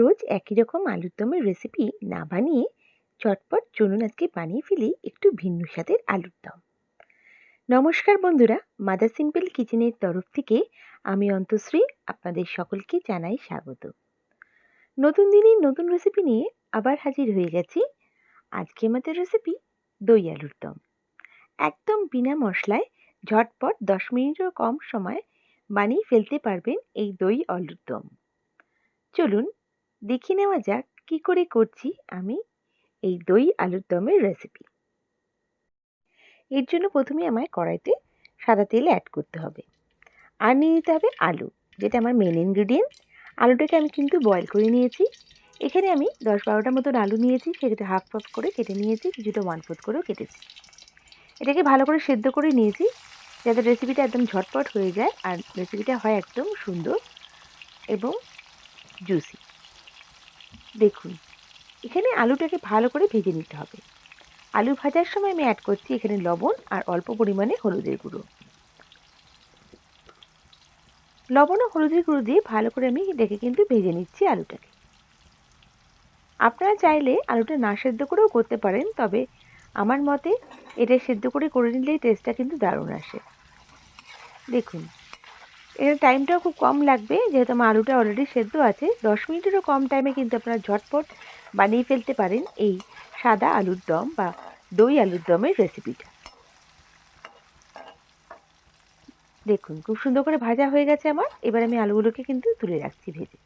রোজ একই রকম আলুর দমের রেসিপি না বানিয়ে চটপট চলুন আজকে বানিয়ে ফেলি একটু ভিন্ন স্বাদের আলুর দম। নমস্কার বন্ধুরা, মাদার সিম্পল কিচেনের তরফ থেকে আমি অন্তশ্রী আপনাদের সকলকে জানাই স্বাগত। নতুন দিনের নতুন রেসিপি নিয়ে আবার হাজির হয়ে গেছি। আজকে আমাদের রেসিপি দই আলুর দম। একদম বিনা মশলায় ঝটপট দশ মিনিটেরও কম সময় বানিয়ে ফেলতে পারবেন এই দই আলুর দম। চলুন দেখে নেওয়া যাক কি করে করছি আমি এই দই আলুর দমের রেসিপি এর জন্য প্রথমে আমায় কড়াইতে সাদা তেল অ্যাড করতে হবে। আর নিয়ে নিতে হবে আলু, যেটা আমার মেন ইনগ্রিডিয়েন্ট আলুটাকে আমি কিন্তু বয়েল করে নিয়েছি। এখানে আমি দশ বারোটার মতন আলু নিয়েছি, সেটাকে হাফ হাফ করে কেটে নিয়েছি, কিছুটা ওয়ান ফোর্থ করেও কেটেছি। এটাকে ভালো করে সেদ্ধ করে নিয়েছি, যাতে রেসিপিটা একদম ঝটপট হয়ে যায় আর রেসিপিটা হয় একদম সুন্দর এবং জুসি দেখুন, এখানে আলুটাকে ভালো করে ভেজে নিতে হবে। আলু ভাজার সময় আমি অ্যাড করছি এখানে লবণ আর অল্প পরিমাণে হলুদের গুঁড়ো। লবণ ও হলুদের গুঁড়ো দিয়ে ভালো করে আমি দেখে কিন্তু ভেজে নিচ্ছি আলুটাকে। আপনারা চাইলে আলুটা না সেদ্ধ করেও করতে পারেন, তবে আমার মতে এটা সেদ্ধ করে করে নিলেই টেস্টটা কিন্তু দারুণ আসে। দেখুন এখানে টাইমটাও খুব কম লাগবে, যেহেতু আমার আলুটা অলরেডি সেদ্ধ আছে। দশ মিনিটেরও কম টাইমে কিন্তু আপনারা ঝটপট বানিয়ে ফেলতে পারেন এই সাদা আলুর দম বা দই আলুর দমের রেসিপিটা দেখুন, খুব সুন্দর করে ভাজা হয়ে গেছে আমার। এবার আমি আলুগুলোকে কিন্তু তুলে রাখছি ভেজে।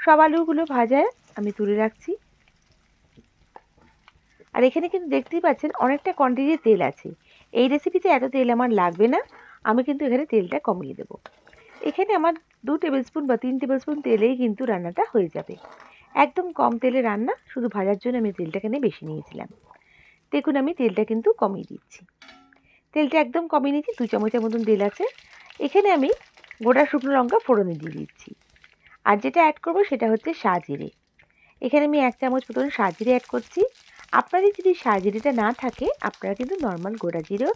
সব আলুগুলো ভাজায় আমি তুলে রাখছি। আর এখানে কিন্তু দেখতেই পাচ্ছেন, অনেকটা কোয়ান্টিটির তেল আছে। এই রেসিপিতে এত তেল আমার লাগবে না। আমি কিন্তু এখানে তেলটা কমিয়ে দেবো। এখানে আমার দু টেবিল স্পুন বা তিন টেবিল স্পুন তেলেই কিন্তু রান্নাটা হয়ে যাবে। একদম কম তেলে রান্না, শুধু ভাজার জন্য আমি তেলটা এখানে বেশি নিয়েছিলাম। দেখুন, আমি তেলটা কিন্তু কমিয়ে দিচ্ছি। তেলটা একদম কমিয়ে নিয়েছি, দু চামচের মতন তেল আছে। এখানে আমি গোটা শুকনো লঙ্কা ফোড়নে দিয়ে দিচ্ছি। আর যেটা অ্যাড করব সেটা হচ্ছে সাজিরে। এখানে আমি এক চামচ মতন সাজিরে অ্যাড করছি। আপনাদের যদি সাজিরেটা না থাকে, আপনারা কিন্তু নর্মাল গোটা জিরেও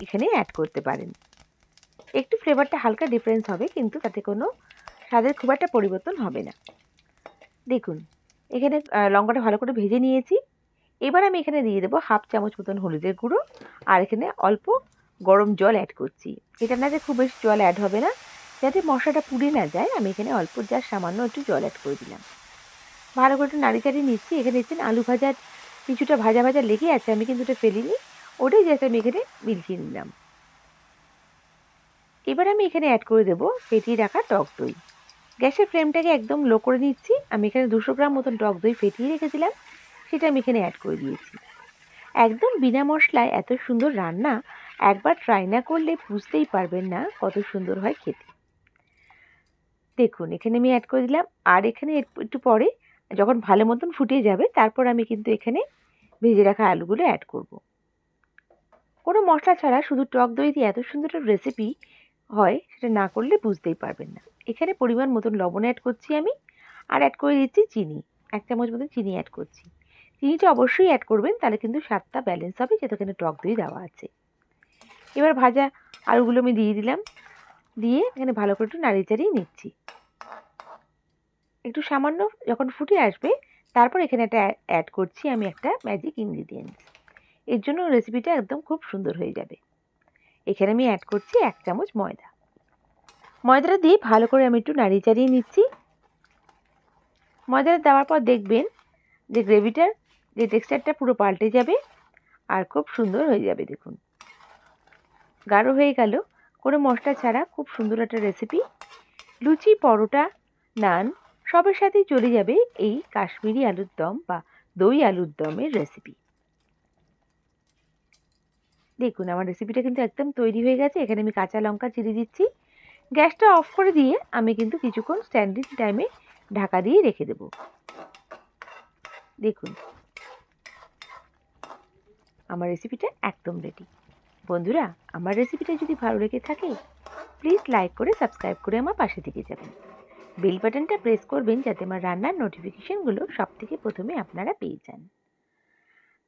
এখানে অ্যাড করতে পারেন। একটু ফ্লেভারটা হালকা ডিফারেন্স হবে, কিন্তু তাতে কোনো স্বাদের খুব একটা পরিবর্তন হবে না। দেখুন, এখানে লঙ্কাটা ভালো করে ভেজে নিয়েছি। এবার আমি এখানে দিয়ে দেবো হাফ চামচ মতন হলুদের গুঁড়ো, আর এখানে অল্প গরম জল অ্যাড করছি। এটা না যে খুব বেশি জল অ্যাড হবে না, যাতে মশলাটা পুড়ে না যায়, আমি এখানে অল্প যা সামান্য একটু জল অ্যাড করে দিলাম। ভালো করে একটু নাড়ি চাড়িয়ে নিচ্ছি। এখানে দেখছেন আলু ভাজার কিছুটা ভাজা ভাজা লেগে আছে, আমি কিন্তু ওটা ফেলিনি। ওটাই যাতে আমি এখানে মিলিয়ে নিলাম। এবার আমি এখানে অ্যাড করে দেবো ফেটিয়ে রাখা টক দই। গ্যাসের ফ্লেমটাকে একদম লো করে নিচ্ছি। আমি এখানে দুশো গ্রাম মতন টক দই ফেটিয়ে রেখেছিলাম, সেটা আমি এখানে অ্যাড করে দিয়েছি। একদম বিনা মশলায় এত সুন্দর রান্না, একবার ট্রাই না করলে বুঝতেই পারবেন না কত সুন্দর হয় খেতে। দেখুন, এখানে আমি অ্যাড করে দিলাম। আর এখানে একটু পরে যখন ভালো মতন ফুটিয়ে যাবে, তারপর আমি কিন্তু এখানে ভেজে রাখা আলুগুলো অ্যাড করব। কোনো মশলা ছাড়া শুধু টক দই দিয়ে এত সুন্দর রেসিপি হয় সেটা না করলে বুঝতেই পারবেন না। এখানে পরিমাণ মতন লবণ অ্যাড করছি আমি আর অ্যাড করে দিচ্ছি চিনি। এক চামচ মতন চিনি অ্যাড করছি। চিনিটা অবশ্যই অ্যাড করবেন, তাহলে কিন্তু স্বাদটা ব্যালেন্স হবে, যেহেতু এখানে টক দই দেওয়া আছে। এবার ভাজা আলুগুলো আমি দিয়ে দিলাম। দিয়ে এখানে ভালো করে একটু নাড়িয়ে চাড়িয়ে নিচ্ছি। একটু সামান্য যখন ফুটে আসবে, তারপর এখানে একটা অ্যাড করছি, আমি একটা ম্যাজিক ইনগ্রিডিয়েন্টস এর জন্য রেসিপিটা একদম খুব সুন্দর হয়ে যাবে। এখানে আমি অ্যাড করছি এক চামচ ময়দা। ময়দাটা দিয়ে ভালো করে আমি একটু নাড়িয়ে চাড়িয়ে নিচ্ছি। ময়দাটা দেওয়ার পর দেখবেন যে গ্রেভিটার যে টেক্সচারটা পুরো পাল্টে যাবে আর খুব সুন্দর হয়ে যাবে দেখুন। গাঢ় হয়ে গেল। কোনো মশলা ছাড়া খুব সুন্দর একটা রেসিপি লুচি, পরোটা, নান সবের সাথেই চলে যাবে এই কাশ্মীরি আলুর দম বা দই আলুর দমের রেসিপি দেখুন, আমার রেসিপিটা কিন্তু একদম তৈরি হয়ে গেছে। এখানে আমি কাঁচা লঙ্কা চিড়ে দিচ্ছি। গ্যাসটা অফ করে দিয়ে আমি কিন্তু কিছুক্ষণ স্ট্যান্ডিং টাইমে ঢাকা দিয়ে রেখে দেব। দেখুন, আমার রেসিপিটা একদম রেডি বন্ধুরা, আমার রেসিপিটা যদি ভালো লেগে থাকে প্লিজ লাইক করে সাবস্ক্রাইব করে আমার পাশে থেকে যাবেন। বেল বাটনটা প্রেস করবেন যাতে আমার রান্নার নোটিফিকেশানগুলো সব থেকে প্রথমে আপনারা পেয়ে যান।